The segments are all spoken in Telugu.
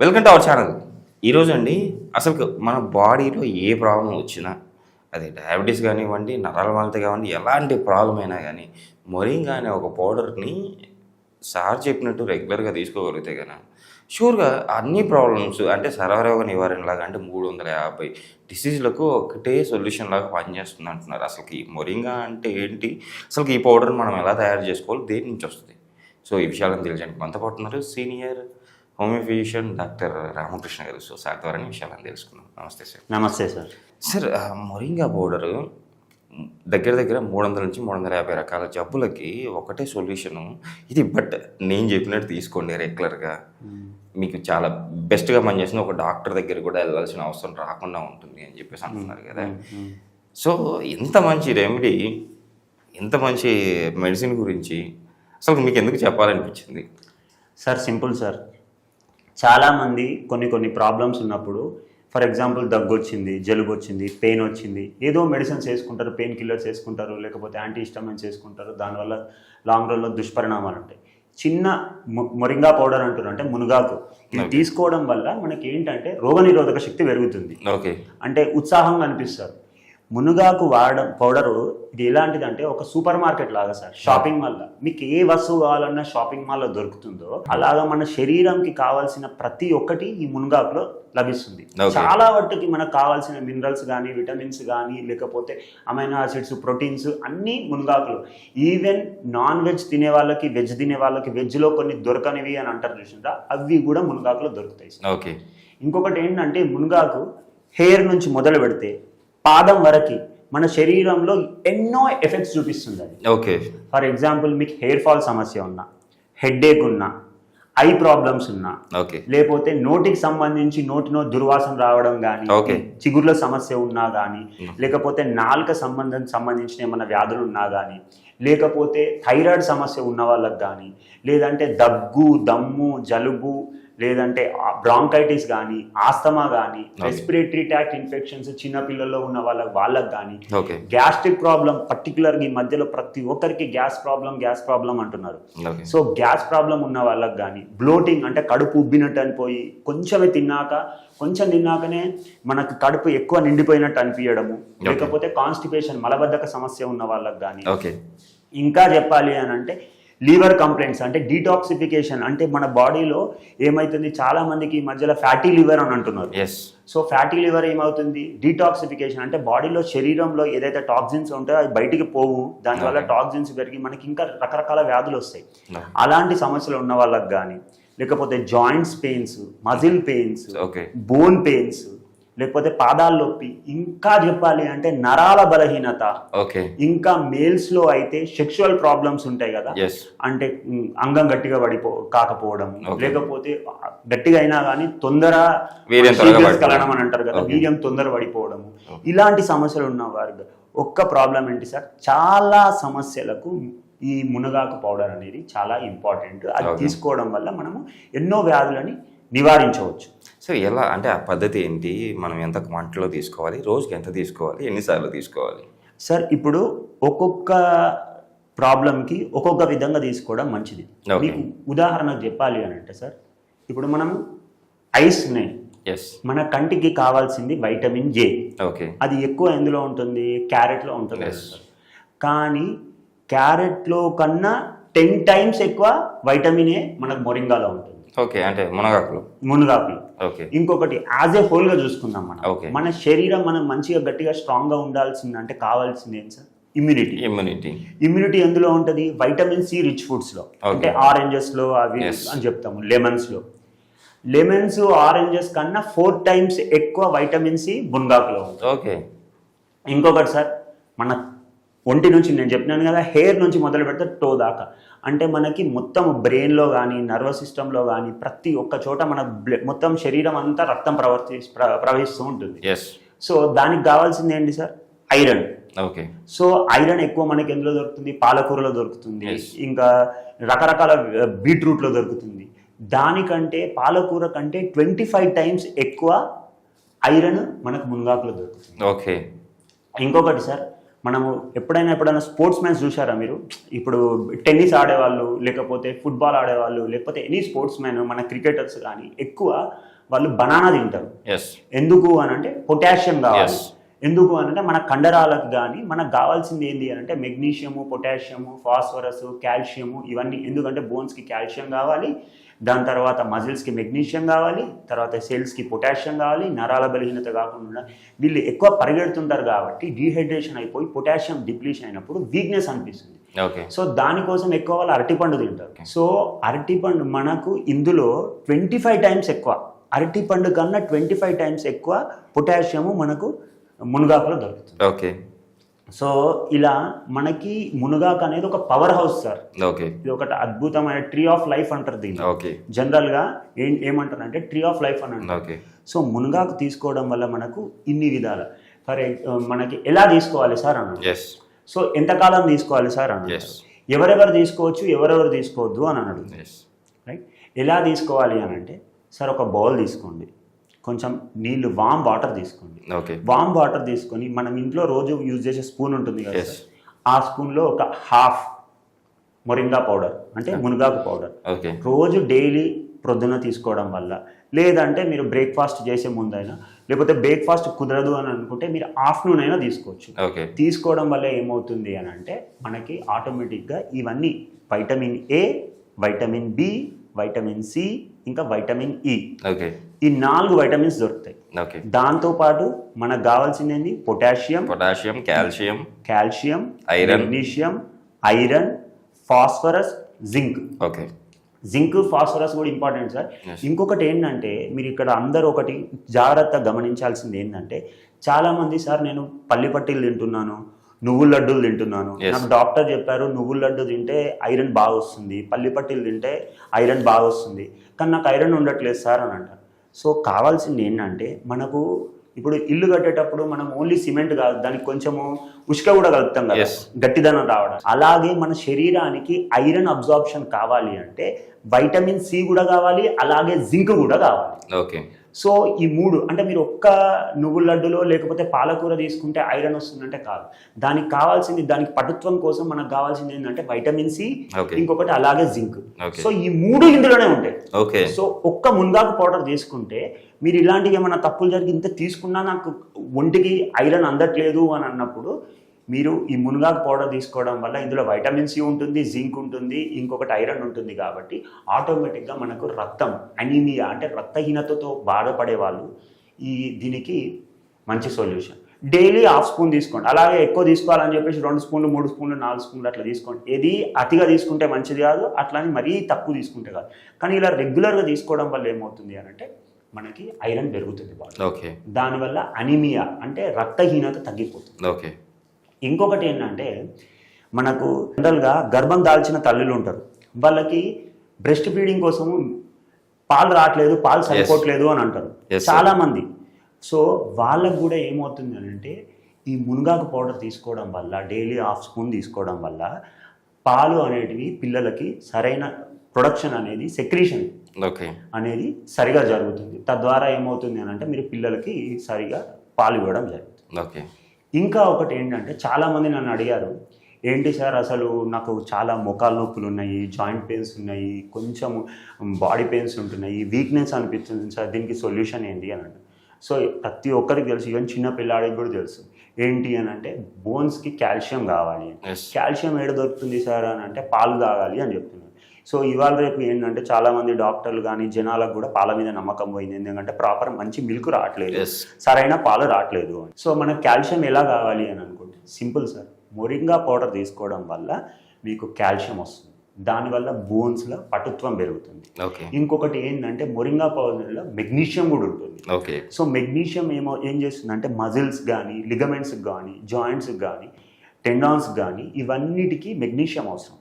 వెల్కమ్ టు అవర్ ఛానల్ ఈరోజు అండి అసలు మన బాడీలో ఏ ప్రాబ్లం వచ్చినా అది డయాబెటీస్ కానివ్వండి నరాల వాంతి కానివ్వండి ఎలాంటి ప్రాబ్లం అయినా కానీ మొరింగా అనే ఒక పౌడర్ని సార్ చెప్పినట్టు రెగ్యులర్గా తీసుకోగలిగితే కానీ షూర్గా అన్ని ప్రాబ్లమ్స్ అంటే సర్వరోగ నివారణ లాగా అంటే మూడు వందల యాభై డిసీజ్లకు ఒకటే సొల్యూషన్ లాగా పనిచేస్తుంది అంటున్నారు. అసలు ఈ మొరింగా అంటే ఏంటి? అసలు ఈ పౌడర్ని మనం ఎలా తయారు చేసుకోవాలి? దేని నుంచి వస్తుంది? సో ఈ విషయాలను తెలియజేయండి మనతో పాటు ఉన్నారు senior homeo physician doctor Ramakrishna garu so sir ద్వారా విషయాలను తెలుసుకున్నాం. నమస్తే సార్. నమస్తే సార్. సార్ మొరింగా పౌడరు దగ్గర దగ్గర మూడు వందల నుంచి మూడు వందల యాభై రకాల జబ్బులకి ఒకటే సొల్యూషను. ఇది బట్ నేను చెప్పినట్టు తీసుకోండి రెగ్యులర్గా. మీకు చాలా బెస్ట్గా పనిచేసిన ఒక డాక్టర్ దగ్గర కూడా వెళ్ళాల్సిన అవసరం రాకుండా ఉంటుంది అని చెప్పేసి అంటున్నారు కదా. సో ఇంత మంచి రెమెడీ ఇంత మంచి మెడిసిన్ గురించి అసలు మీకు ఎందుకు చెప్పాలనిపించింది? Sir simple sir. చాలామంది కొన్ని కొన్ని ప్రాబ్లమ్స్ ఉన్నప్పుడు ఫర్ ఎగ్జాంపుల్ దగ్గు వచ్చింది జలుబు వచ్చింది పెయిన్ వచ్చింది ఏదో మెడిసిన్స్ వేసుకుంటారు పెయిన్ కిల్లర్స్ వేసుకుంటారు లేకపోతే యాంటీ హిస్టమైన్స్ వేసుకుంటారు. దానివల్ల లాంగ్ రన్లో దుష్పరిణామాలు ఉంటాయి. చిన్న మొరింగా పౌడర్ అంటారు అంటే మునగాకు. ఇది తీసుకోవడం వల్ల మనకి ఏంటంటే రోగనిరోధక శక్తి పెరుగుతుంది. ఓకే. అంటే ఉత్సాహంగా అనిపిస్తారు. మునుగాకు వాడడం పౌడరు ఇది ఎలాంటిది అంటే ఒక సూపర్ మార్కెట్ లాగా సార్ షాపింగ్ మాల్ లా. మీకు ఏ వస్తువు కావాలన్నా షాపింగ్ మాల్లో దొరుకుతుందో అలాగా మన శరీరంకి కావాల్సిన ప్రతి ఒక్కటి ఈ మునగాకులో లభిస్తుంది. చాలా వాటికి మనకు కావాల్సిన మినరల్స్ కానీ విటమిన్స్ కానీ లేకపోతే అమైనో ఆసిడ్స్ ప్రోటీన్స్ అన్నీ మునగాకులు ఈవెన్ నాన్ వెజ్ తినే వాళ్ళకి వెజ్ తినే వాళ్ళకి వెజ్లో కొన్ని దొరకనివి అని అంటారు చూసిందా అవి కూడా మునగాకులో దొరుకుతాయి సార్ ఓకే ఇంకొకటి ఏంటంటే మునగాకు హెయిర్ నుంచి మొదలు పెడితే పాదం వరకు మన శరీరంలో ఎన్నో ఎఫెక్ట్స్ చూపిస్తుంది అది ఓకే. ఫర్ ఎగ్జాంపుల్ మీకు హెయిర్ ఫాల్ సమస్య ఉన్నా హెడ్ఏక్ ఉన్నా ఐ ప్రాబ్లమ్స్ ఉన్నా ఓకే. లేకపోతే నోటికి సంబంధించి నోటినో దుర్వాసన రావడం కానీ Okay. చిగుర్ల సమస్య ఉన్నా కానీ లేకపోతే నాలుక సంబంధం సంబంధించిన ఏమైనా వ్యాధులు ఉన్నా కానీ లేకపోతే థైరాయిడ్ సమస్య ఉన్న వాళ్ళకి కానీ లేదంటే దగ్గు దమ్ము జలుబు లేదంటే బ్రాంకైటిస్ కానీ ఆస్తమా కానీ రెస్పిరేటరీ ట్యాక్ట్ ఇన్ఫెక్షన్స్ చిన్న పిల్లల్లో ఉన్న వాళ్ళకి వాళ్ళకి కానీ గ్యాస్ట్రిక్ ప్రాబ్లం పర్టికులర్ ఈ మధ్యలో ప్రతి ఒక్కరికి గ్యాస్ ప్రాబ్లం గ్యాస్ ప్రాబ్లం అంటున్నారు. సో గ్యాస్ ప్రాబ్లం ఉన్న వాళ్ళకి కానీ బ్లోటింగ్ అంటే కడుపు ఉబ్బినట్టు అనిపోయి కొంచెమే తిన్నాక కొంచెం తిన్నాకనే మనకు కడుపు ఎక్కువ నిండిపోయినట్టు అనిపించడము లేకపోతే కాన్స్టిపేషన్ మలబద్ధక సమస్య ఉన్న వాళ్ళకి కానీ ఇంకా చెప్పాలి అని అంటే లీవర్ కంప్లైంట్స్ అంటే డీటాక్సిఫికేషన్ అంటే మన బాడీలో ఏమవుతుంది చాలా మందికి ఈ మధ్యలో ఫ్యాటీ లివర్ అని అంటున్నారు. ఎస్ సో ఫ్యాటీ లివర్ ఏమవుతుంది? డీటాక్సిఫికేషన్ అంటే బాడీలో శరీరంలో ఏదైతే టాక్సిన్స్ ఉంటాయో అవి బయటికి పోవు. దానివల్ల టాక్సిన్స్ పెరిగి మనకి ఇంకా రకరకాల వ్యాధులు వస్తాయి. అలాంటి సమస్యలు ఉన్న వాళ్ళకి కానీ లేకపోతే joints pains muscle pains okay bone pains లేకపోతే పాదాల నొప్పి ఇంకా చెప్పాలి అంటే నరాల బలహీనత. ఓకే. ఇంకా మేల్స్లో అయితే సెక్షువల్ ప్రాబ్లమ్స్ ఉంటాయి కదా. అంటే అంగం గట్టిగా పడిపో కాకపోవడం. లేకపోతే గట్టిగా అయినా కానీ తొందర. స్ఖలనం అని అంటారు కదా. వీర్యం తొందర పడిపోవడం. ఇలాంటి సమస్యలు ఉన్న వారికి ఒక్క ప్రాబ్లం ఏంటి సార్? చాలా సమస్యలకు ఈ మునగాకు పౌడర్ అనేది చాలా ఇంపార్టెంట్ అది. తీసుకోవడం వల్ల మనము ఎన్నో వ్యాధులని నివారించవచ్చు. సో ఎలా అంటే ఆ పద్ధతి ఏంటి? మనం ఎంత క్వాంటిటీలో తీసుకోవాలి? రోజుకి ఎంత తీసుకోవాలి? ఎన్నిసార్లు తీసుకోవాలి? సార్ ఇప్పుడు ఒక్కొక్క ప్రాబ్లంకి ఒక్కొక్క విధంగా తీసుకోవడం మంచిది. మీకు ఉదాహరణకు చెప్పాలి అని అంటే సార్ ఇప్పుడు మనం ఐస్ ఉన్నాయి ఎస్ మన కంటికి కావాల్సింది వైటమిన్ జే ఓకే. అది ఎక్కువ ఎందులో ఉంటుంది? క్యారెట్లో ఉంటుంది. కానీ క్యారెట్లో కన్నా టెన్ టైమ్స్ ఎక్కువ వైటమిన్ ఏ మనకు మొరింగాలో ఉంటుంది. ఓకే అంటే మునగాకులు. మునగాకులు. ఓకే. ఇంకొకటి యాజ్ ఏ హోల్గా చూసుకుందాం మనం. మన శరీరం మనం మంచిగా గట్టిగా స్ట్రాంగ్గా ఉండాల్సింది అంటే కావాల్సింది ఏం సార్? ఇమ్యూనిటీ ఇమ్యూనిటీ ఇమ్యూనిటీ ఎందులో ఉంటుంది? వైటమిన్ సి రిచ్ ఫుడ్స్లో. అంటే ఆరెంజెస్లో అవి. అని చెప్తాము లెమన్స్లో. లెమన్స్ ఆరెంజెస్ కన్నా ఫోర్ టైమ్స్ ఎక్కువ వైటమిన్ సి బున్గాకులో ఉంది ఓకే. ఇంకొకటి సార్ మన ఒంటి నుంచి నేను చెప్పినాను కదా హెయిర్ నుంచి మొదలు పెడితే టో దాకా. అంటే మనకి మొత్తం బ్రెయిన్లో కానీ నర్వస్ సిస్టంలో కానీ ప్రతి ఒక్క చోట మన మొత్తం శరీరం అంతా రక్తం ప్రవర్తి ప్ర- ప్రవహిస్తూ ఉంటుంది. సో దానికి కావాల్సింది ఏంటి sir? Iron. Okay. So iron ఎక్కువ మనకి ఎందులో దొరుకుతుంది? పాలకూరలో దొరుకుతుంది. ఇంకా రకరకాల బీట్రూట్లో దొరుకుతుంది. దానికంటే పాలకూర కంటే ట్వంటీ ఫైవ్ టైమ్స్ ఎక్కువ ఐరన్ మనకు మునగాకులో దొరుకుతుంది. ఓకే. ఇంకొకటి సార్ మనము ఎప్పుడైనా ఎప్పుడైనా స్పోర్ట్స్ మ్యాన్స్ చూసారా మీరు? ఇప్పుడు టెన్నిస్ ఆడేవాళ్ళు లేకపోతే ఫుట్బాల్ ఆడేవాళ్ళు లేకపోతే ఎనీ స్పోర్ట్స్ మ్యాన్ మన క్రికెటర్స్ కానీ ఎక్కువ వాళ్ళు బనానా తింటారు. ఎందుకు అని అంటే పొటాషియం కావాలి. ఎందుకు అని అంటే మన కండరాలకు కానీ మనకు కావాల్సింది ఏంటి అని అంటే మెగ్నీషియము పొటాషియము ఫాస్ఫరస్ కాల్షియము ఇవన్నీ ఎందుకంటే బోన్స్కి కాల్షియం కావాలి దాని తర్వాత మజిల్స్కి మెగ్నీషియం కావాలి తర్వాత సెల్స్కి పొటాషియం కావాలి నరాల బలహీనత కాకుండా వీళ్ళు ఎక్కువ పరిగెడుతుంటారు కాబట్టి డీహైడ్రేషన్ అయిపోయి పొటాషియం డిప్లీషన్ అయినప్పుడు వీక్నెస్ అనిపిస్తుంది. ఓకే. సో దానికోసం ఎక్కువ వాళ్ళు అరటిపండు తింటారు. సో అరటిపండు మనకు ఇందులో ట్వంటీ ఫైవ్ టైమ్స్ ఎక్కువ. అరటిపండు కన్నా ట్వంటీ ఫైవ్ టైమ్స్ ఎక్కువ పొటాషియము మనకు మునగాకులో దొరుకుతుంది. ఓకే. సో ఇలా మనకి మునగాకు అనేది ఒక పవర్ హౌస్ సార్ ఓకే. ఇది ఒకటి అద్భుతమైన ట్రీ ఆఫ్ లైఫ్ అంటారు దీన్ని. ఓకే. జనరల్గా ఏం ఏమంటారు అంటే ట్రీ ఆఫ్ లైఫ్ అని అంటారు. ఓకే. సో మునగాకు తీసుకోవడం వల్ల మనకు ఇన్ని విధాలు. ఫర్ మనకి ఎలా తీసుకోవాలి సార్ అన్నాడు. ఎస్ సో ఎంతకాలం తీసుకోవాలి సార్ అన్నాడు. Yes. ఎవరెవరు తీసుకోవచ్చు ఎవరెవరు తీసుకోవద్దు అని అన్నాడు. ఎస్ రైట్ ఎలా తీసుకోవాలి అని అంటే సార్ ఒక బౌల్ తీసుకోండి. కొంచెం నీళ్ళు వామ్ వాటర్ తీసుకోండి. ఓకే వామ్ వాటర్ తీసుకొని మనం ఇంట్లో రోజు యూజ్ చేసే స్పూన్ ఉంటుంది కదా. ఆ స్పూన్లో ఒక హాఫ్ మొరింగా పౌడర్ అంటే మునగాకు పౌడర్ ఓకే రోజు డైలీ ప్రొద్దున తీసుకోవడం వల్ల లేదంటే మీరు బ్రేక్ఫాస్ట్ చేసే ముందైనా లేకపోతే బ్రేక్ఫాస్ట్ కుదరదు అని అనుకుంటే మీరు ఆఫ్టర్నూన్ అయినా తీసుకోవచ్చు. ఓకే తీసుకోవడం వల్ల ఏమవుతుంది అని అంటే మనకి ఆటోమేటిక్గా ఇవన్నీ vitamin A vitamin B vitamin C ఇంకా వైటమిన్ ఈ ఓకే ఈ నాలుగు వైటమిన్స్ దొరుకుతాయి. ఓకే దాంతోపాటు మనకు కావాల్సింది ఏంటి potassium potassium calcium calcium Iron. Magnesium iron phosphorus zinc. Okay zinc phosphorus కూడా ఇంపార్టెంట్ సార్. ఇంకొకటి ఏంటంటే మీరు ఇక్కడ అందరూ ఒకటి జాగ్రత్త గమనించాల్సింది ఏంటంటే చాలా మంది సార్ నేను పల్లి పట్టీలు తింటున్నాను నువ్వుల లడ్డూలు తింటున్నాను. నాకు డాక్టర్ చెప్పారు నువ్వుల లడ్డు తింటే ఐరన్ బాగా వస్తుంది పల్లి పట్టీలు తింటే ఐరన్ బాగా వస్తుంది కానీ నాకు ఐరన్ ఉండట్లేదు సార్ అని అంటారు. సో కావాల్సింది ఏంటంటే మనకు ఇప్పుడు ఇల్లు కట్టేటప్పుడు మనం ఓన్లీ సిమెంట్ కాదు దానికి కొంచెము ఉష్క కూడా కలుపుతాం కదా. గట్టిదనం రావడం. అలాగే మన శరీరానికి ఐరన్ అబ్జార్ప్షన్ కావాలి అంటే వైటమిన్ సి కూడా కావాలి అలాగే జింక్ కూడా కావాలి. ఓకే సో ఈ మూడు అంటే మీరు ఒక్క నువ్వుల లడ్డులో లేకపోతే పాలకూర తీసుకుంటే ఐరన్ వస్తుందంటే కాదు దానికి కావాల్సింది దానికి పటుత్వం కోసం మనకు కావాల్సింది ఏంటంటే వైటమిన్ సి. ఇంకొకటి అలాగే జింక్. సో ఈ మూడు ఇందులోనే ఉంటాయి ఓకే సో ఒక్క మునగాకు పౌడర్ తీసుకుంటే మీరు ఇలాంటివి ఏమైనా తప్పులు జరిగి ఇంత తీసుకున్నా నాకు ఒంటికి ఐరన్ అందట్లేదు అని అన్నప్పుడు మీరు ఈ మునగాకు పౌడర్ తీసుకోవడం వల్ల ఇందులో వైటమిన్ సి ఉంటుంది జింక్ ఉంటుంది ఇంకొకటి ఐరన్ ఉంటుంది కాబట్టి ఆటోమేటిక్గా మనకు రక్తం అనీమియా అంటే రక్తహీనతతో బాధపడే వాళ్ళు ఈ దీనికి మంచి సొల్యూషన్ డైలీ హాఫ్ స్పూన్ తీసుకోండి. అలాగే ఎక్కువ తీసుకోవాలని చెప్పేసి రెండు స్పూన్లు మూడు స్పూన్లు నాలుగు స్పూన్లు అట్లా తీసుకోండి. ఏది అతిగా తీసుకుంటే మంచిది కాదు అట్లా అని మరీ తక్కువ తీసుకుంటే కాదు. కానీ ఇలా రెగ్యులర్గా తీసుకోవడం వల్ల ఏమవుతుంది అని అంటే మనకి ఐరన్ పెరుగుతుంది బాడీ ఓకే. దానివల్ల అనిమియా అంటే రక్తహీనత తగ్గిపోతుంది. ఓకే. ఇంకొకటి ఏంటంటే మనకు జనరల్గా గర్భం దాల్చిన తల్లులు ఉంటారు. వాళ్ళకి బ్రెస్ట్ ఫీడింగ్ కోసం పాలు రావట్లేదు పాలు సరిపోవట్లేదు అని అంటారు. Yes, sir. చాలా మంది. సో వాళ్ళకు కూడా ఏమవుతుంది అని అంటే ఈ మునగాకు పౌడర్ తీసుకోవడం వల్ల డైలీ హాఫ్ స్పూన్ తీసుకోవడం వల్ల పాలు అనేటివి పిల్లలకి సరైన ప్రొడక్షన్ అనేది సెక్రీషన్ ఓకే. అనేది సరిగా జరుగుతుంది. తద్వారా ఏమవుతుంది అని అంటే మీరు పిల్లలకి సరిగా పాలు ఇవ్వడం జరుగుతుంది. ఓకే. ఇంకా ఒకటి ఏంటంటే చాలామంది నన్ను అడిగారు ఏంటి సార్ అసలు నాకు చాలా మొకాలు నొప్పులు ఉన్నాయి జాయింట్ పెయిన్స్ ఉన్నాయి కొంచెం బాడీ పెయిన్స్ ఉంటున్నాయి వీక్నెస్ అనిపిస్తుంది సార్ దీనికి సొల్యూషన్ ఏంటి? అని అంటే సో ప్రతి ఒక్కరికి తెలుసు ఈవెన్ చిన్న పిల్లాడికి కూడా తెలుసు. ఏంటి అని అంటే బోన్స్కి కాల్షియం కావాలి. కాల్షియం ఏడ దొరుకుతుంది సార్? అని అంటే పాలు తాగాలి అని చెప్తున్నారు. సో ఇవాళ రేపు ఏంటంటే చాలామంది డాక్టర్లు కానీ జనాలకు కూడా పాల మీద నమ్మకం పోయింది. ఎందుకంటే ప్రాపర్ మంచి మిల్క్ రావట్లేదు. సరైన పాలు రావట్లేదు సో మనకు కాల్షియం ఎలా కావాలి అని అనుకుంటే సింపుల్ సార్. మొరింగా పౌడర్ తీసుకోవడం వల్ల మీకు కాల్షియం వస్తుంది. దానివల్ల బోన్స్లో పటుత్వం పెరుగుతుంది. ఓకే. ఇంకొకటి ఏంటంటే మొరింగా పౌడర్లో మెగ్నీషియం కూడా ఉంటుంది. ఓకే. సో మెగ్నీషియం ఏమో ఏం చేస్తుందంటే మజిల్స్ కానీ లిగమెంట్స్కి కానీ జాయింట్స్కి కానీ టెండాన్స్ కానీ ఇవన్నిటికీ మెగ్నీషియం అవసరం.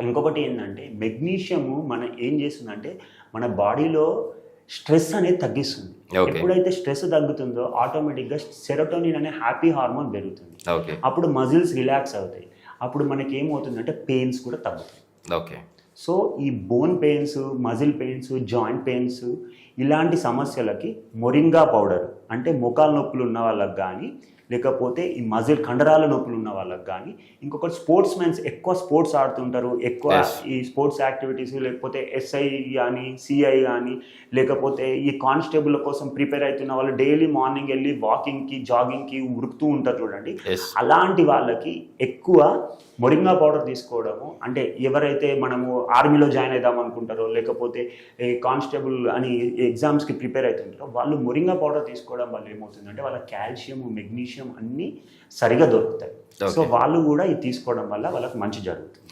ఇంకొకటి ఏంటంటే మెగ్నీషియము మన ఏం చేస్తుందంటే మన బాడీలో స్ట్రెస్ అనేది తగ్గిస్తుంది. ఎప్పుడైతే స్ట్రెస్ తగ్గుతుందో ఆటోమేటిక్గా సెరోటోనిన్ అనే హ్యాపీ హార్మోన్ పెరుగుతుంది. అప్పుడు మజిల్స్ రిలాక్స్ అవుతాయి. అప్పుడు మనకి ఏమవుతుందంటే పెయిన్స్ కూడా తగ్గుతాయి. ఓకే. సో ఈ bone pains muscle pains joint pains ఇలాంటి సమస్యలకి మొరింగా పౌడర్ అంటే మొకాల నొప్పులు ఉన్న వాళ్ళకి కానీ లేకపోతే ఈ మజిల్ కండరాల నొప్పులు ఉన్న వాళ్ళకి కానీ ఇంకొకటి స్పోర్ట్స్ మెన్స్ ఎక్కువ స్పోర్ట్స్ ఆడుతుంటారు ఎక్కువ. ఈ స్పోర్ట్స్ యాక్టివిటీస్ లేకపోతే ఎస్ఐ కానీ సిఐ కానీ లేకపోతే ఈ కానిస్టేబుల్ కోసం ప్రిపేర్ అవుతున్న వాళ్ళు డైలీ మార్నింగ్ వెళ్ళి వాకింగ్కి జాగింగ్కి ఉరుకుతూ ఉంటారు చూడండి అలాంటి వాళ్ళకి ఎక్కువ మొరింగా పౌడర్ తీసుకోవడము అంటే ఎవరైతే మనము ఆర్మీలో జాయిన్ అవుదాం అనుకుంటారో లేకపోతే ఈ కానిస్టేబుల్ అని ఎగ్జామ్స్కి ప్రిపేర్ అవుతుంటారో వాళ్ళు మొరింగా పౌడర్ తీసుకోవడం వల్ల ఏమవుతుందంటే వాళ్ళ కాల్షియం మెగ్నీషియం అన్నీ సరిగా దొరుకుతాయి సో. వాళ్ళు కూడా ఇది తీసుకోవడం వల్ల వాళ్ళకి మంచి జరుగుతుంది